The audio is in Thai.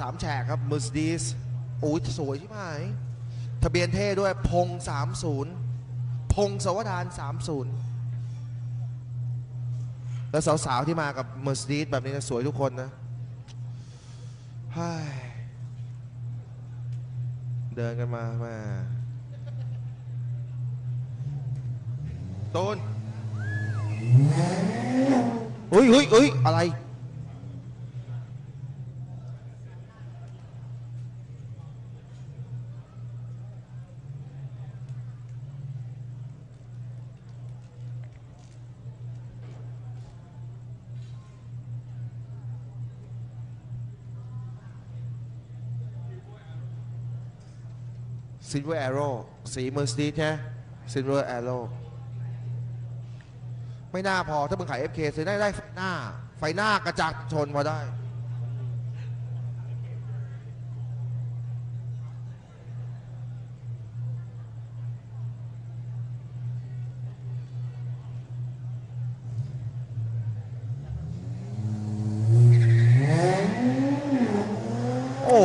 สามแฉกครับ Mercedes โอ้ยสวยใช่ไหมทะเบียนเท่ด้วยพง30พงสวัสดาน30แล้วสาวๆที่มากับ Mercedes แบบนี้นะสวยทุกคนนะเดินกันมาม่ตูนเฮ้ยเฮ้ยเฮ้ยอะไร Silver แอโร่สีเมอร์ซีดใช่ Silver แอโร่ไม่น่าพอถ้ามึงขาย FK ซื้อได้ได้ไฟหน้า ไฟหน้ากระจักชนมาได้ โอ้